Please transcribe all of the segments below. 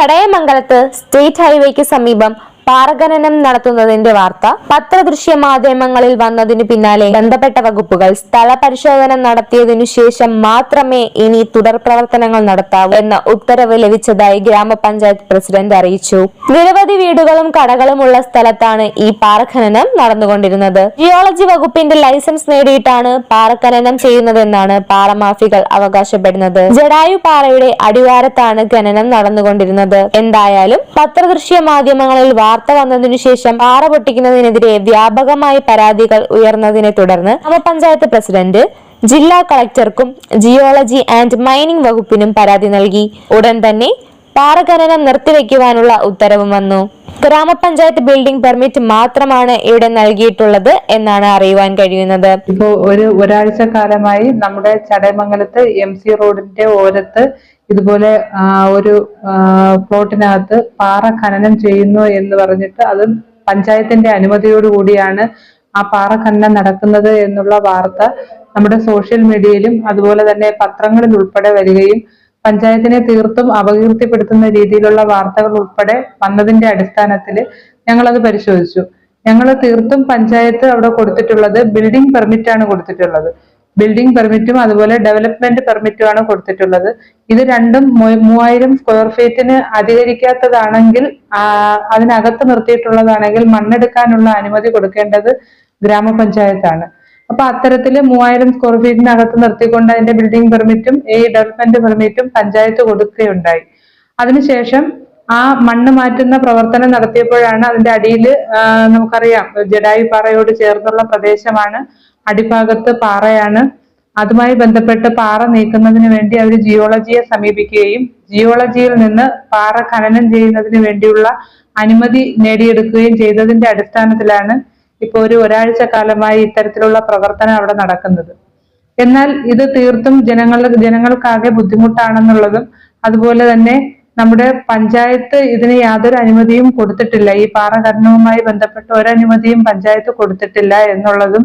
ചടയമംഗലത്ത് state ഹൈവേക്ക് സമീപം പാറഖനനം നടത്തുന്നതിന്റെ വാർത്ത. പത്രദൃശ്യ മാധ്യമങ്ങളിൽ വന്നതിന് പിന്നാലെ ബന്ധപ്പെട്ട വകുപ്പുകൾ സ്ഥല പരിശോധന നടത്തിയതിനു ശേഷം മാത്രമേ ഇനി തുടർ പ്രവർത്തനങ്ങൾ നടത്താവൂ എന്ന ഉത്തരവ് ലഭിച്ചതായി ഗ്രാമപഞ്ചായത്ത് പ്രസിഡന്റ് അറിയിച്ചു. നിരവധി വീടുകളും കടകളും ഉള്ള സ്ഥലത്താണ് ഈ പാറഖനനം നടന്നുകൊണ്ടിരുന്നത്. ജിയോളജി വകുപ്പിന്റെ ലൈസൻസ് നേടിയിട്ടാണ് പാറഖനനം ചെയ്യുന്നതെന്നാണ് പാറമാഫികൾ അവകാശപ്പെടുന്നത്. ജഡായു പാറയുടെ അടിവാരത്താണ് ഖനനം നടന്നുകൊണ്ടിരുന്നത്. എന്തായാലും പത്രദൃശ്യ മാധ്യമങ്ങളിൽ വന്നതിനു ശേഷം പാറ പൊട്ടിക്കുന്നതിനെതിരെ വ്യാപകമായി പരാതികൾ ഉയർന്നതിനെ തുടർന്ന് ഗ്രാമപഞ്ചായത്ത് പ്രസിഡന്റ് ജില്ലാ കളക്ടർക്കും ജിയോളജി ആൻഡ് മൈനിംഗ് വകുപ്പിനും പരാതി നൽകി. ഉടൻ തന്നെ പാറ ഖനനം നിർത്തിവെക്കുവാനുള്ള ഉത്തരവും വന്നു. ഗ്രാമപഞ്ചായത്ത് ബിൽഡിംഗ് പെർമിറ്റ് മാത്രമാണ് ഇവിടെ നൽകിയിട്ടുള്ളത് എന്നാണ് അറിയുവാൻ കഴിയുന്നത്. ഇപ്പോ ഒരു ഒരാഴ്ച കാലമായി നമ്മുടെ ചടയമംഗലത്ത് എം സി റോഡിന്റെ ഓരത്ത് ഇതുപോലെ ഒരു പ്ലോട്ടിനകത്ത് പാറ ഖനനം ചെയ്യുന്നു എന്ന് പറഞ്ഞിട്ട് അത് പഞ്ചായത്തിന്റെ അനുമതിയോടുകൂടിയാണ് ആ പാറ ഖനനം നടക്കുന്നത് എന്നുള്ള വാർത്ത നമ്മുടെ സോഷ്യൽ മീഡിയയിലും അതുപോലെ തന്നെ പത്രങ്ങളിൽ ഉൾപ്പെടെ വരികയും പഞ്ചായത്തിനെ തീർത്തും അപകീർത്തിപ്പെടുത്തുന്ന രീതിയിലുള്ള വാർത്തകൾ ഉൾപ്പെടെ വന്നതിന്റെ അടിസ്ഥാനത്തിൽ ഞങ്ങൾ അത് പരിശോധിച്ചു. ഞങ്ങൾ തീർത്തും പഞ്ചായത്ത് അവിടെ കൊടുത്തിട്ടുള്ളത് ബിൽഡിംഗ് പെർമിറ്റ് ആണ് കൊടുത്തിട്ടുള്ളത്. ബിൽഡിംഗ് പെർമിറ്റും അതുപോലെ ഡെവലപ്മെന്റ് പെർമിറ്റും ആണ് കൊടുത്തിട്ടുള്ളത്. ഇത് രണ്ടും മൂവായിരം സ്ക്വയർ ഫീറ്റിന് അധികരിക്കാത്തതാണെങ്കിൽ അതിനകത്ത് നിർത്തിയിട്ടുള്ളതാണെങ്കിൽ മണ്ണെടുക്കാനുള്ള അനുമതി കൊടുക്കേണ്ടത് ഗ്രാമപഞ്ചായത്താണ്. അപ്പൊ അത്തരത്തിൽ മൂവായിരം സ്ക്വയർ ഫീറ്റിനകത്ത് നിർത്തിക്കൊണ്ട് അതിന്റെ ബിൽഡിംഗ് പെർമിറ്റും ഈ ഡെവലപ്മെന്റ് പെർമിറ്റും പഞ്ചായത്ത് കൊടുക്കുകയുണ്ടായി. അതിനുശേഷം ആ മണ്ണ് മാറ്റുന്ന പ്രവർത്തനം നടത്തിയപ്പോഴാണ് അതിന്റെ അടിയിൽ നമുക്കറിയാം ജഡായു പാറയോട് ചേർന്നുള്ള പ്രദേശമാണ് അടിഭാഗത്ത് പാറയാണ്. അതുമായി ബന്ധപ്പെട്ട് പാറ നീക്കുന്നതിന് വേണ്ടി അവർ ജിയോളജിയെ സമീപിക്കുകയും ജിയോളജിയിൽ നിന്ന് പാറ ഖനനം ചെയ്യുന്നതിന് വേണ്ടിയുള്ള അനുമതി നേടിയെടുക്കുകയും ചെയ്തതിന്റെ അടിസ്ഥാനത്തിലാണ് ഇപ്പോൾ ഒരു ഒരാഴ്ച കാലമായി ഇത്തരത്തിലുള്ള പ്രവർത്തനം അവിടെ നടക്കുന്നത്. എന്നാൽ ഇത് തീർത്തും ജനങ്ങളുടെ ജനങ്ങൾക്കാകെ ബുദ്ധിമുട്ടാണെന്നുള്ളതും അതുപോലെ തന്നെ നമ്മുടെ പഞ്ചായത്ത് ഇതിന് യാതൊരു അനുമതിയും കൊടുത്തിട്ടില്ല. ഈ പാറ ഖനനവുമായി ബന്ധപ്പെട്ട ഒരനുമതിയും പഞ്ചായത്ത് കൊടുത്തിട്ടില്ല എന്നുള്ളതും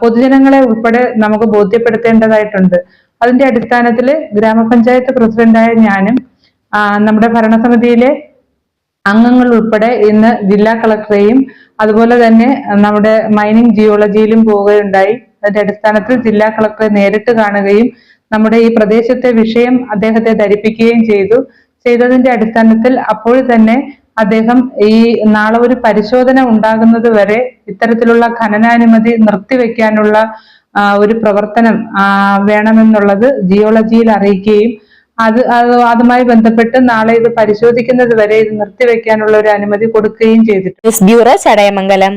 പൊതുജനങ്ങളെ ഉൾപ്പെടെ നമുക്ക് ബോധ്യപ്പെടുത്തേണ്ടതായിട്ടുണ്ട്. അതിന്റെ അടിസ്ഥാനത്തിൽ ഗ്രാമപഞ്ചായത്ത് പ്രസിഡന്റായ ഞാനും നമ്മുടെ ഭരണസമിതിയിലെ അംഗങ്ങൾ ഉൾപ്പെടെ ഇന്ന് ജില്ലാ കളക്ടറെയും അതുപോലെ തന്നെ നമ്മുടെ മൈനിങ് ജിയോളജിയിലും പോവുകയുണ്ടായി. അതിന്റെ അടിസ്ഥാനത്തിൽ ജില്ലാ കളക്ടറെ നേരിട്ട് കാണുകയും നമ്മുടെ ഈ പ്രദേശത്തെ വിഷയം അദ്ദേഹത്തെ ധരിപ്പിക്കുകയും ചെയ്തു. ചെയ്തതിന്റെ അടിസ്ഥാനത്തിൽ അപ്പോൾ തന്നെ അദ്ദേഹം ഈ നാളെ ഒരു പരിശോധന ഉണ്ടാകുന്നത് വരെ ഇത്തരത്തിലുള്ള ഖനനാനുമതി നിർത്തിവെക്കാനുള്ള ഒരു പ്രവർത്തനം വേണമെന്നുള്ളത് ജിയോളജിയിൽ അറിയിക്കുകയും അത് അത് അതുമായി ബന്ധപ്പെട്ട് നാളെ ഇത് പരിശോധിക്കുന്നത് വരെ ഇത് നിർത്തിവെക്കാനുള്ള ഒരു അനുമതി കൊടുക്കുകയും ചെയ്തിട്ടുണ്ട്. ബ്യൂറോ ചടയമംഗലം.